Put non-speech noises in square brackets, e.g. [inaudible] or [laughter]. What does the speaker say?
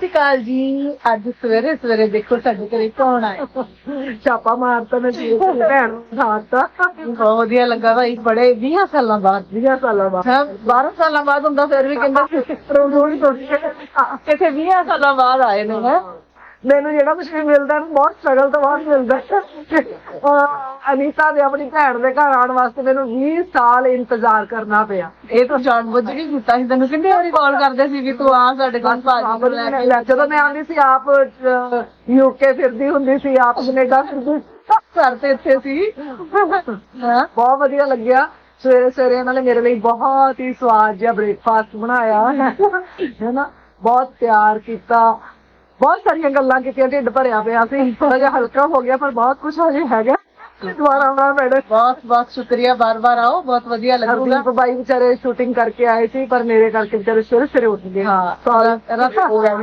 ਸਤਿ ਸ਼੍ਰੀ ਅਕਾਲ ਜੀ। ਅੱਜ ਸਵੇਰੇ ਸਵੇਰੇ ਦੇਖੋ ਸਾਡੇ ਘਰੇ ਕੌਣ ਆਇਆ। ਛਾਪਾ ਮਾਰਤਾ ਮੈਂ ਜੀ [laughs] ਭੈਣ ਉਠਾਤਾ ਬਹੁਤ ਵਧੀਆ ਲੱਗਾ ਭਾਈ ਬੜੇ 20 ਸਾਲਾਂ ਬਾਅਦ। 20 ਸਾਲਾਂ ਬਾਅਦ। ਹਾਂ 12 ਸਾਲਾਂ ਬਾਅਦ ਹੁੰਦਾ ਫਿਰ ਵੀ ਕਹਿੰਦਾ ਰੋਜ਼ੋੜੀ ਤੋਂ ਕਿਥੇ 20 ਸਾਲਾਂ ਬਾਅਦ ਆਏ ਨੇ ਹੈ। ਮੈਨੂੰ ਜਿਹੜਾ ਕੁਝ ਵੀ ਮਿਲਦਾ ਬਹੁਤ ਸਟਰਗਲ ਤੋਂ ਬਾਅਦ ਮਿਲਦਾ। ਅਨੀਤਾ ਦੇ ਆਪਣੀ ਭੈਣ ਦੇ ਘਰ ਆਉਣ ਵਾਸਤੇ ਮੈਨੂੰ 20 ਸਾਲ ਇੰਤਜ਼ਾਰ ਕਰਨਾ ਪਿਆ। ਇਹ ਤਾਂ ਜਾਣ ਬੁੱਝ ਕੇ ਕੀਤਾ ਸੀ ਤੈਨੂੰ। ਕਿੰਨੇ ਵਾਰੀ ਕਾਲ ਕਰਦੇ ਸੀ ਵੀ ਤੂੰ ਆ ਸਾਡੇ ਕੋਲ ਭਾਜੀ ਨੂੰ ਲੈ ਕੇ। ਜਦੋਂ ਮੈਂ ਆਉਂਦੀ ਸੀ ਆਪ ਯੂਕੇ ਫਿਰਦੀ ਹੁੰਦੀ ਸੀ ਆਪ ਕੈਨੇਡਾ ਫਿਰਦੀ ਸੀ। ਘਰ ਤੇ ਇੱਥੇ ਸੀ। ਬਹੁਤ ਵਧੀਆ ਲੱਗਿਆ। ਸਵੇਰੇ ਸਵੇਰੇ ਇਹਨਾਂ ਨੇ ਮੇਰੇ ਲਈ ਬਹੁਤ ਹੀ ਸਵਾਦ ਜਿਹਾ ਬ੍ਰੇਕਫਾਸਟ ਬਣਾਇਆ। ਹੈ ਨਾ? ਬਹੁਤ ਪਿਆਰ ਕੀਤਾ। ਬਹੁਤ ਸਾਰੀਆਂ ਗੱਲਾਂ ਕੀਤੀਆਂ ਢਿੱਡ ਭਰਿਆ ਪਿਆ ਸੀ। ਥੋੜਾ ਜਿਹਾ ਹਲਕਾ ਹੋ ਗਿਆ ਪਰ ਬਹੁਤ ਕੁਝ ਹਜੇ ਹੈਗਾ। ਦੁਬਾਰਾ ਆਉਣਾ ਮੈਡਮ ਬਹੁਤ ਬਹੁਤ ਸ਼ੁਕਰੀਆ ਬਾਰ-ਬਾਰ ਆਓ। ਬਹੁਤ ਵਧੀਆ ਲੱਗੂਗਾ। ਹਰਦੀਪ ਬਾਈ ਵਿਚਾਰੇ ਸ਼ੂਟਿੰਗ ਕਰਕੇ ਆਏ ਸੀ ਪਰ ਮੇਰੇ ਕਰਕੇ ਵਿਚਾਰੇ ਸਵੇਰੇ ਸਵੇਰੇ ਉੱਠ ਗਏ। ਹਾਂ ਸਾਰਾ ਹੋ ਗਿਆ।